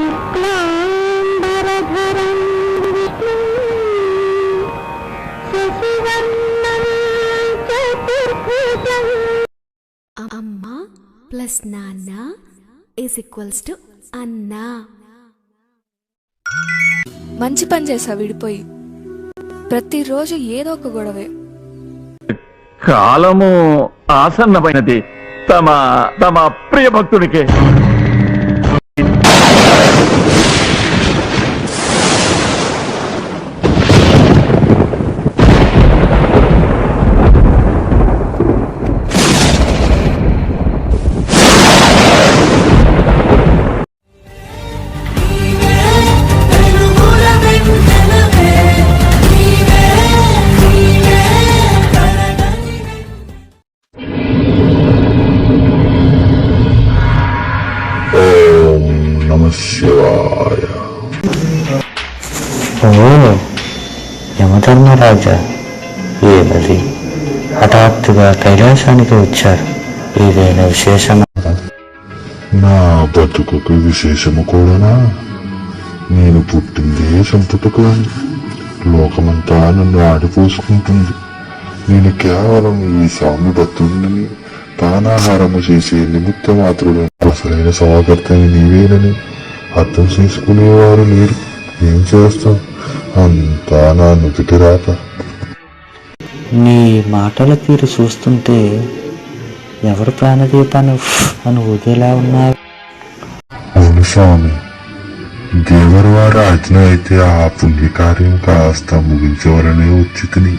అమ్మ ప్లస్ నాన్న is equals to అన్నా. మంచి పని చేసా విడిపోయి. ప్రతిరోజు ఏదో ఒక గొడవే. కాలము ఆసన్నమైనది. తమ తమ ప్రియ భక్తుడికి యమధర్మరాజా ఏమది? హఠాత్తుగా కైలాసానికి వచ్చారు. ఏదైనా విశేషమా? నా బతుకుకు విశేషము కూడానా? నేను పుట్టిందే సంపుటకు లోకమంతా నన్ను ఆడిపోసుకుంటుంది. నేను కేవలం ఈ స్వామి భక్తుడిని ప్రాణాహారము చేసే నిమిత్త మాత్రుడు అసలైన సమాకర్తని నీవేనని అర్థం చేసుకునేవారు లేరు. ఏం చేస్తాం? అంతా నా నుదుటి రాక నీ మాటల తీరు చూస్తుంటే ఎవరు ప్రాణదీపాన్ని అని ఊదేలా ఉన్నారు? అవును స్వామి. దేవరు వారి ఆజ్ఞ అయితే ఆ పుణ్యకార్యం కాస్త ముగించవలనే ఉచితని.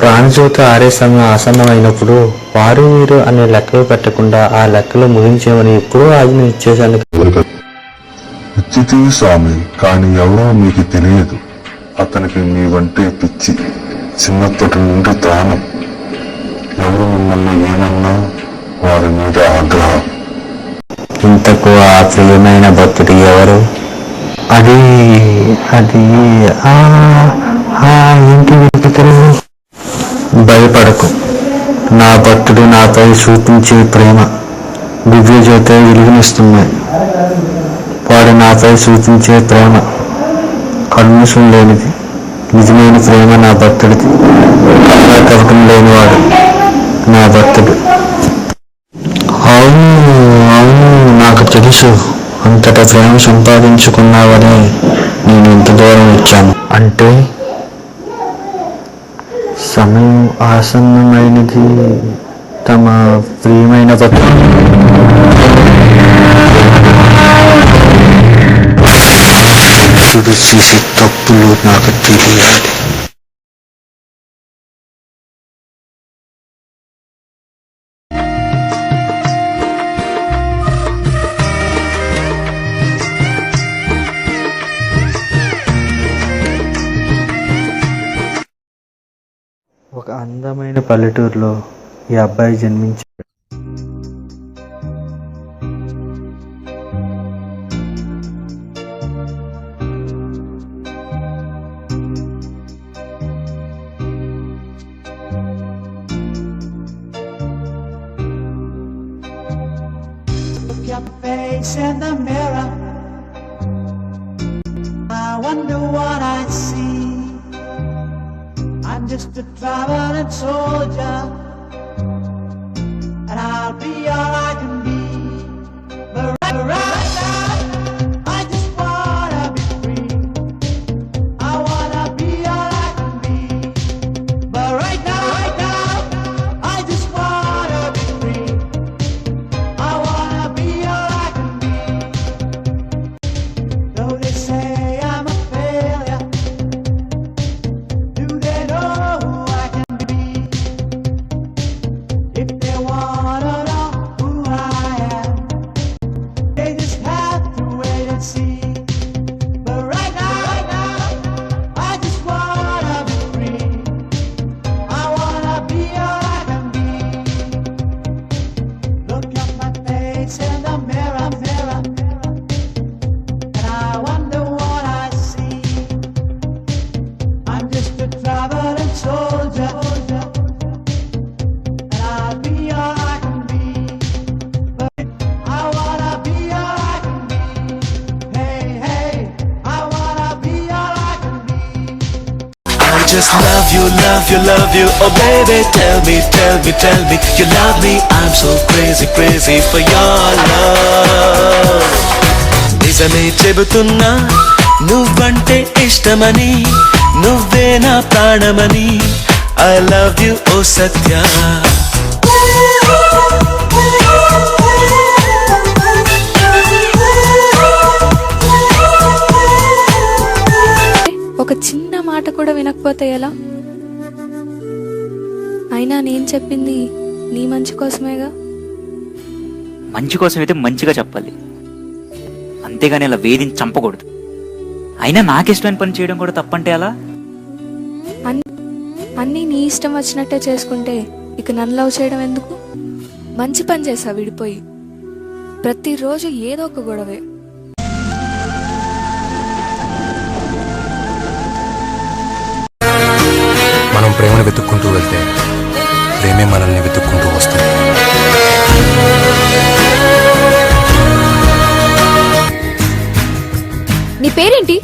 ప్రాణజ్యోతి ఆరే సమయం ఆసన్నమైనప్పుడు వారు వీరు అనే లెక్కలు పెట్టకుండా ఆ లెక్కలు ముగించేమని ఎప్పుడూ ఆజ్ఞ ఇచ్చేశాను పిచ్చితి స్వామి కానీ ఎవరో మీకు తెలియదు. అతనికి మీ వంటే పిచ్చి చిన్నప్పటి నుండి దానం ఎవరు మిమ్మల్ని ఏమన్నా వారి మీద ఆగ్రహం? ఇంతకు ఆ ప్రియమైన భక్తుడు ఎవరు? అది అది ఆ ఆ భయపడకు. నా భక్తుడు నాపై చూపించే ప్రేమ దివ్య జ్యోతి వెలుగునిస్తున్నాయి వాడు నాపై సూచించే ప్రేమ కల్మషం లేనిది నిజమైన ప్రేమ నా భక్తుడికి కపటం లేనివాడు నా భక్తుడు. అవును అవును నాకు తెలుసు. అంతట ప్రేమ సంపాదించుకున్నావని నేను ఇంత దూరం వచ్చాను. అంటే? సమయం ఆసన్నమైనది. తమ ప్రియమైన భక్తుడు. తప్పులు నాకు తెలియాలి ఒక అందమైన పల్లెటూరులో ఈ అబ్బాయి జన్మించాడు. Face in the mirror. I wonder what I see. I'm just a traveling soldier, you, love you, love you. Oh baby, tell me, tell me, tell me you love me. I'm so crazy, crazy for your love. నిజమే చెబుతున్నా నువ్వంటే ఇష్టమని నువ్వే నా ప్రాణమని I love you ఓ సత్య ఒక చిన్న మాట కూడా వినకపోతే ఎలా అయినా నేను చెప్పింది నీ మంచి కోసమేగా? మంచి కోసం అయితే మంచిగా చెప్పాలి. అంతేగాని అలా వేధించి చంపకూడదు. అయినా నాకిష్టమైన పని చేయడం కూడా తప్పంటే అలా అన్- అన్నీ నీ ఇష్టం వచ్చినట్టే చేసుకుంటే ఇక నన్ను లవ్ చేయడం ఎందుకు? మంచి పని చేసా విడిపోయి. ప్రతిరోజు ఏదో ఒక గొడవే. మనం ప్రేమను వెతుక్కుంటూ వెళ్తే ప్రేమే మనల్ని వెతుక్కుంటూ వస్తుంది. నీ పేరేంటి?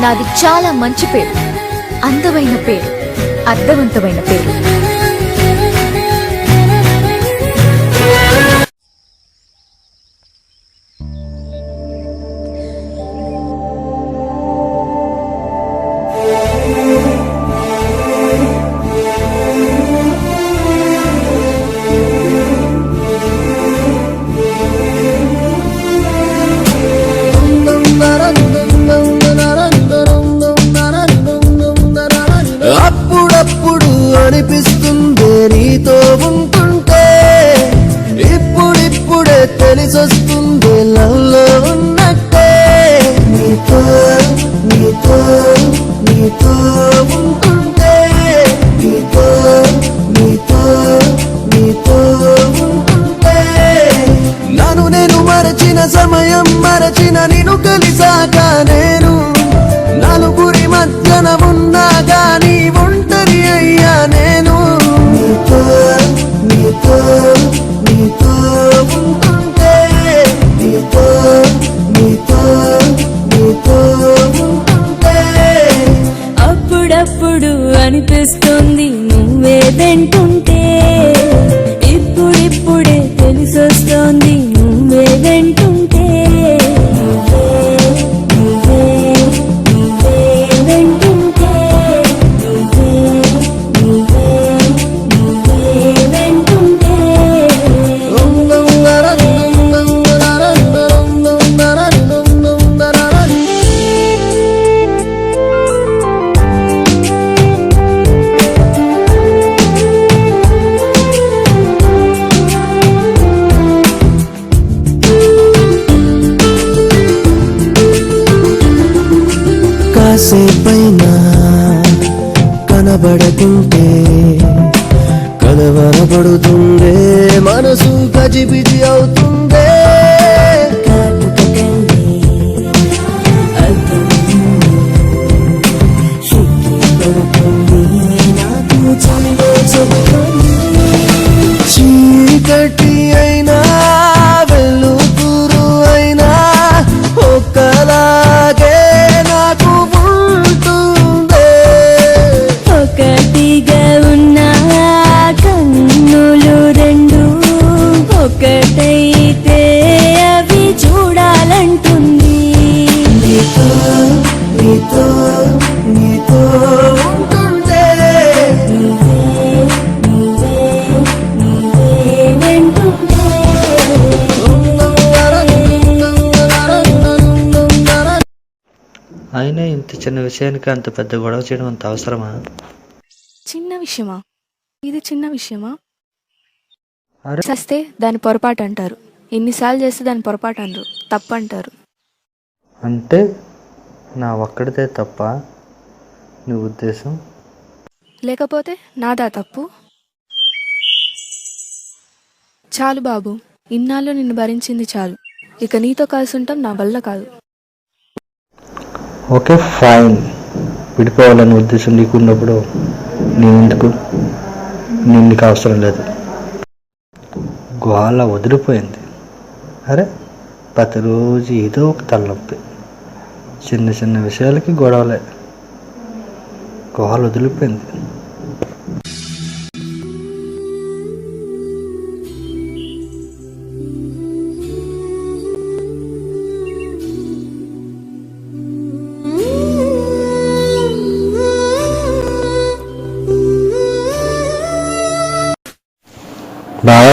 నాది చాలా మంచి పేరు. అందమైన పేరు. అర్థవంతమైన పేరు. పడుతుందే మనసు గజిబిజి అవుతుంది. విషయానికి అంత పెద్ద గొడవ చేయడం అంత అవసరమా? చిన్న విషయమా? ఇది చిన్న విషయమా? అరే. చస్తే దాని పొరపాటు అంటారు. ఎన్నిసార్లు చేస్తే దాని పొరపాటు అనరు. తప్పు అంటారు. అంటే నా ఒక్కడితే తప్ప నీ ఉద్దేశం? లేకపోతే నాదా తప్పు? చాలు బాబు. ఇన్నాళ్ళు నిన్ను భరించింది చాలు. ఇక నీతో కలిసి ఉంటాం నా వల్ల కాదు. Okay fine. విడిపోవాలని ఉద్దేశం నీకు ఉన్నప్పుడు నేను ఎందుకు నేను నీకు అవసరం లేదు గోళ వదిలిపోయింది. అరే ప్రతిరోజు ఏదో ఒక తలనొప్పి. చిన్న చిన్న విషయాలకి గొడవలే. కాలు వదిలిపోయింది.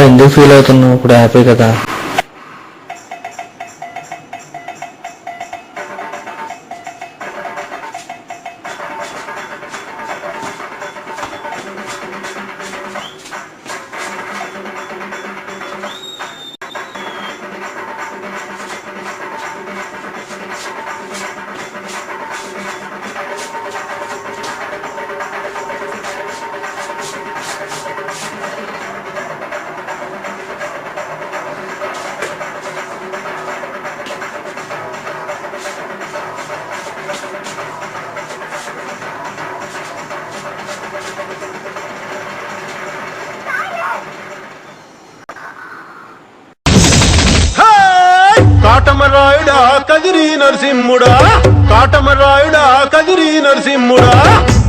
ఎందుకు ఫీల్ అవుతున్నావు? ఇప్పుడు హ్యాపీ కదా. కాటమరాయుడా కదిరి నరసింహుడా? కాటమరాయుడా కదిరి నరసింహుడా?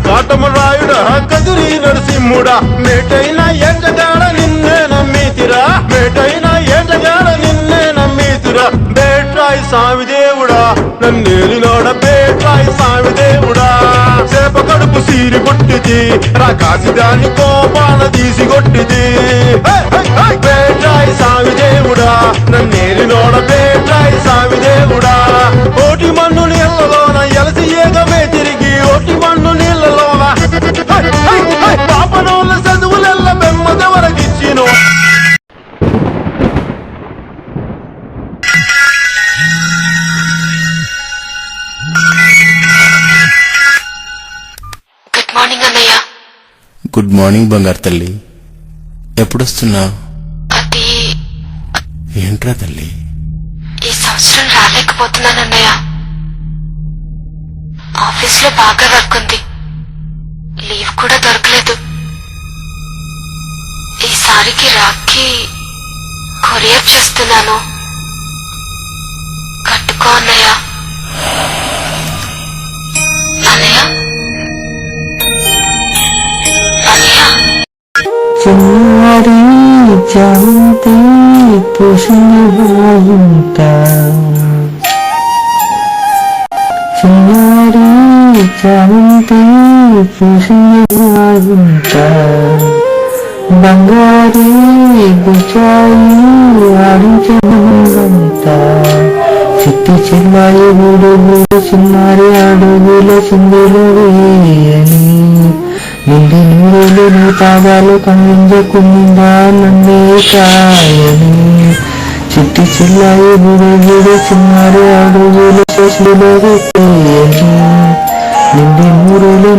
కాటమరాయుడా కదిరి నరసింహుడా? మేటైన ఎంటగాడ నిన్నే నమ్మితిరా? మేటైన ఎంటగాడ నిన్నే నమ్మితిరా? బేట్రాయి స్వామి దేవుడా నన్నేలినోడ బేట్రాయి స్వామి దేవుడా చేప కడుపు సీరి కొట్టిది రాకాసి దాన్ని కోపాన తీసి కొట్టిది. మార్నింగ్ బంగారు తల్లి. ఎప్పుడొస్తున్నావు అది ఏంట్రా తల్లి? ఈ సంవత్సరం రాలేకపోతున్నాను అన్నయ్య ఆఫీస్లో బాగా వర్క్ ఉంది లీవ్ కూడా దొరకలేదు. ఈసారికి రాఖీ కొరియర్ చేస్తున్నాను. కట్టుకో అన్నయ్య. చిన్నారి జాంతి పుష్పంత చిన్నారి జాంతి పుష్పంత బంగారి బుచాయి ఆడించమంత చిట్టి చిన్నాయి గుడుగు చిన్నారి అడుగుల చిందులు వేయని నిండి నీరులు నీ పాదాలు కనిపించకుండా నన్నే కాయని చిట్టి చిల్లాయి గుడి గుడి చిన్నారి అడుగులు చేతులు పెట్టేయని నిండి నూరులు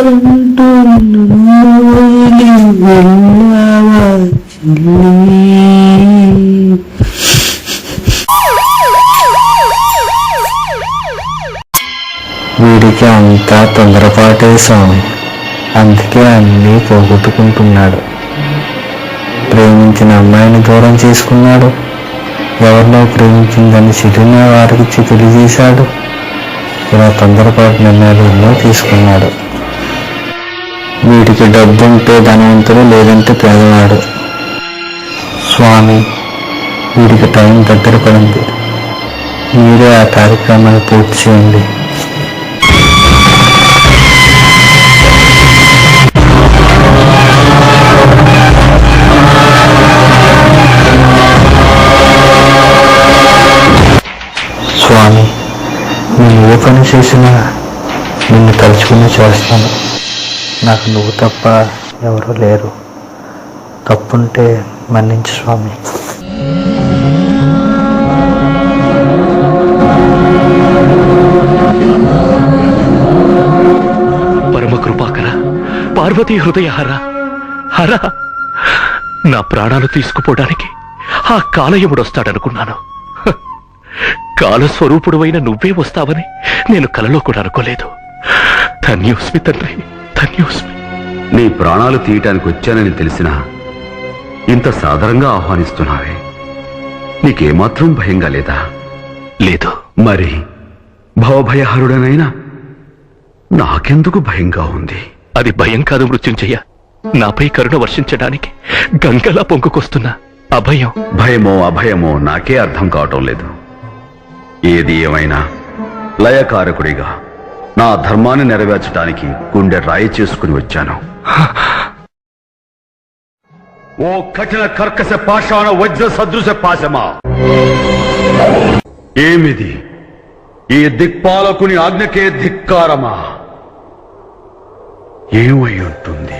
కోరుకుంటూ వదిలి వెళ్ళావా అంతా తొందరపాటే స్వామి. అందుకే అన్నీ పోగొట్టుకుంటున్నాడు. ప్రేమించిన అమ్మాయిని దూరం చేసుకున్నాడు. ఎవరినో ప్రేమించిందని చిరిన వారికి చితులు చేశాడు. ఇలా తొందరపాటు నిర్ణయాలు ఎన్నో తీసుకున్నాడు. వీడికి డబ్బు ఉంటే ధనవంతుడు లేదంటే పేదవాడు. స్వామి వీడికి టైం దగ్గర పడింది. మీరే ఆ కార్యక్రమాన్ని పూర్తి చేయండి. స్వామి నేను ఏ పని చేసినా నిన్ను తలుచుకుని చేస్తాను. నాకు నువ్వు తప్ప ఎవరు లేరు. తప్పుంటే మన్నించు స్వామి. పరమ కృపాకర పార్వతీ హృదయ హర హర. నా ప్రాణాలు తీసుకుపోవడానికి ఆ కాలయముడొస్తాడనుకున్నాను కాలస్వరూపుడు అయిన నువ్వే వస్తావని నేను కలలో కూడా అనుకోలేదు. ధన్యోస్మి తండ్రి. ధన్యోస్మి. నీ ప్రాణాలు తీయటానికి వచ్చానని తెలిసినా ఇంత సాదరంగా ఆహ్వానిస్తున్నావే. నీకేమాత్రం భయంగా లేదా? లేదు. మరి భవభయహరుడనైనా నాకెందుకు భయంగా ఉంది? అది భయం కాదు మృత్యుంజయ. నాపై కరుణ వర్షించడానికి గంగలా పొంగుకొస్తున్న అభయం. భయమో అభయమో నాకే అర్థం కావటం లేదు. ఏది ఏమైనా లయకారకుడిగా నా ధర్మాన్ని నెరవేర్చడానికి గుండె రాయి చేసుకుని వచ్చాను. ఓ కఠిన కర్కశ పాషాణ వజ్ర సదృశ పాశమా. ఏమిది? ఈ దిక్పాలకుని ఆజ్ఞకే ధిక్కారమా? ఏమై ఉంటుంది?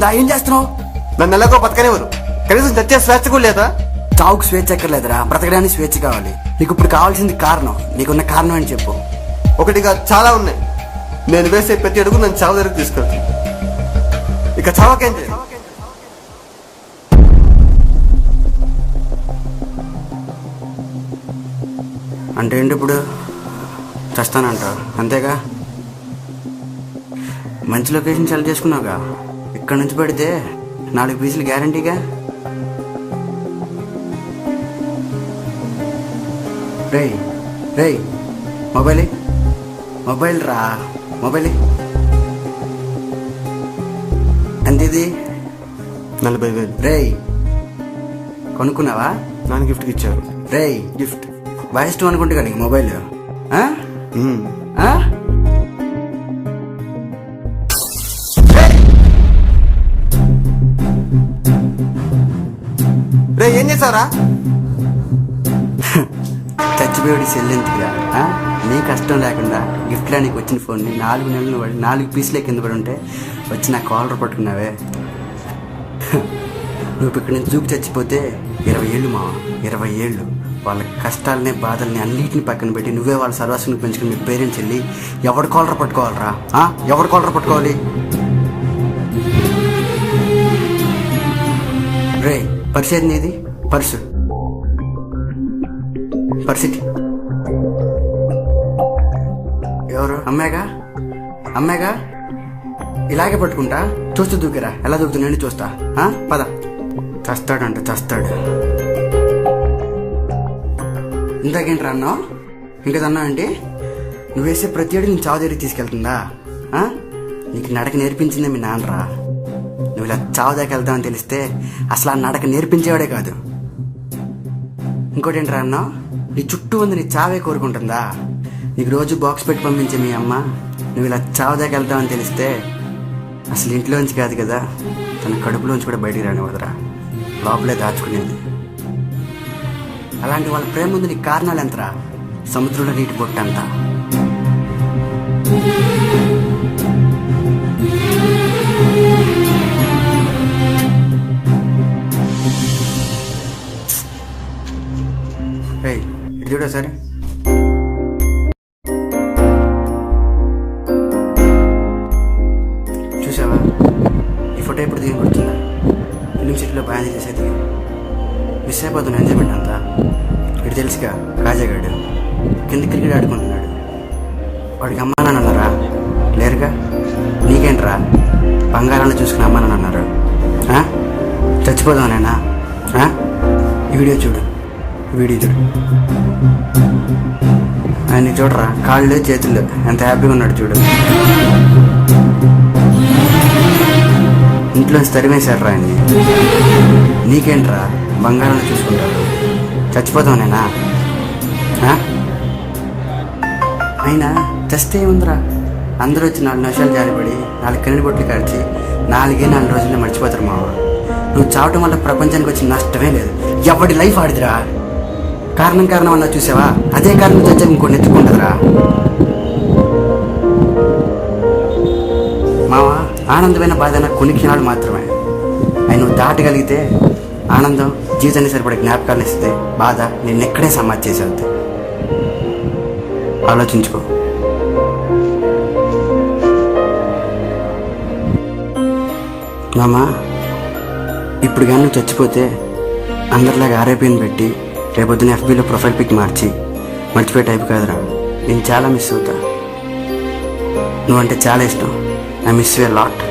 బుద్ధుందా ఏం చేస్తున్నావు? నన్ను ఎలాగో బతకనేవారు కనీసం చచ్చే స్వేచ్ఛ కూడా లేదా? చావుకు స్వేచ్ఛ ఎక్కర్లేదురా. బ్రతకడానికి స్వేచ్ఛ కావాలి. నీకు ఇప్పుడు కావాల్సింది కారణం. నీకున్న కారణం అని చెప్పు. ఒకటిగా చాలా ఉన్నాయి. నేను వేసే ప్రతి అడుగు నన్ను చావు దగ్గరకు తీసుకెళ్తాను ఇక చావకేం చేయాలి? అంటే ఏంటి ఇప్పుడు? చస్తానంట. అంతేగా? మంచి లొకేషన్ సెలెక్ట్ చేసుకున్నావుగా? ఇక్కడ నుంచి పడితే నాలుగు పీసులు గ్యారంటీగా? రేయ్ రేయ్ మొబైల్. మొబైల్ రా మొబైల్. ఎంత ఇది నలభై వేలు రేయ్ కొనుక్కున్నావా? నాన్న గిఫ్ట్కి ఇచ్చారు. రేయ్ గిఫ్ట్. బాగా ఇష్టం అనుకుంటే కానీ మొబైల్ చేసావురా? చచ్చిపోయాడు సెల్లెందుకురా నీ కష్టం లేకుండా గిఫ్ట్లో నీకు వచ్చిన ఫోన్ని నాలుగు నెలలు నాలుగు పీసులే కింద పడి ఉంటే వచ్చి నా కాలర్ పట్టుకున్నావే. నువ్వు ఇక్కడ నుంచి చూపు చచ్చిపోతే ఇరవై ఏళ్ళు మా ఇరవై ఏళ్ళు. వాళ్ళ కష్టాలని బాధల్ని అన్నిటిని పక్కన పెట్టి నువ్వే వాళ్ళ సర్వస్వం పెంచుకుని మీ పేరెంట్స్ వెళ్ళి ఎవడు కాలర్ పట్టుకోవాలరా? ఎవడు కాలర్ పట్టుకోవాలి? రే పరిచయం ఇది పర్సు. పరిస్థితి ఎవరు? అమ్మాయిగా? అమ్మాయిగా? ఇలాగే పట్టుకుంటా? చూస్తూ దూకిరా. ఎలా దూకుతున్నాయని చూస్తా. పద. చస్తాడంట చస్తాడు. ఇందాకేంటి అన్నావు? ఇంకా అన్నావండి నువ్వు వేసే ప్రతి ఏడు నేను చావు దగ్గరికి తీసుకెళ్తుందా? నీకు నడక నేర్పించిందే మీ నాన్నరా. నువ్వు ఇలా చావు దాకా వెళ్తావని తెలిస్తే అసలు ఆ నడక నేర్పించేవాడే కాదు. ఇంకోటి ఏంట్రా అన్నావు నీ చుట్టూ ఉంది నీ చావే కోరుకుంటుందా? నీకు రోజు బాక్స్ పెట్టి పంపించే మీ అమ్మ నువ్వు ఇలా చావు దాకా వెళ్తావని తెలిస్తే అసలు ఇంట్లోంచి కాదు కదా తన కడుపులోంచి కూడా బయటికి రానివ్వదురా. లోపలే దాచుకునేది. అలాంటి వాళ్ళ ప్రేమ ఉంది నీ కారణాలు ఎంతరా? సముద్రంలో నీటి బొట్టంతా కాళ్ళు చేతులు. ఎంత హ్యాపీగా ఉన్నాడు చూడు. ఇంట్లో తరిమేశాడు రా ఆయన్ని. నీకేంట్రా? బంగారాన్ని చూసుకుంటాడు. చచ్చిపోతావు నేనా? అయినా తెస్తే ఉందిరా అందరూ వచ్చి నాలుగు నిమిషాలు జారిపడి నాలుగు కన్నీటి బొట్లు కడిచి నాలుగే నాలుగు రోజుల్లో మర్చిపోతారు మావా. నువ్వు చావటం వల్ల ప్రపంచానికి వచ్చిన నష్టమే లేదు. ఎవడి లైఫ్ ఆడిదిరా? కారణం కారణం అన్నా చూసావా? అదే కారణం చచ్చా ఇంకోటి ఎత్తుకుంటుందిరా మావా ఆనందమైన బాధ కొన్ని క్షణాలు మాత్రమే. ఆయన నువ్వు దాటగలిగితే ఆనందం జీవితాన్ని సరిపడే జ్ఞాపకాలు ఇస్తే బాధ నిన్నెక్కడే సమాధి చేసేది. ఆలోచించుకో. మామా ఇప్పుడు కానీ నువ్వు చచ్చిపోతే అందరిలాగా ఆరేపీని పెట్టి రేపొద్దున ఎఫ్బీలో ప్రొఫైల్ పిక్ మార్చి మర్చిపోయే టైప్ కాదురా. నేను చాలా మిస్ అవుతా. నువ్వంటే చాలా ఇష్టం. I miss you lot.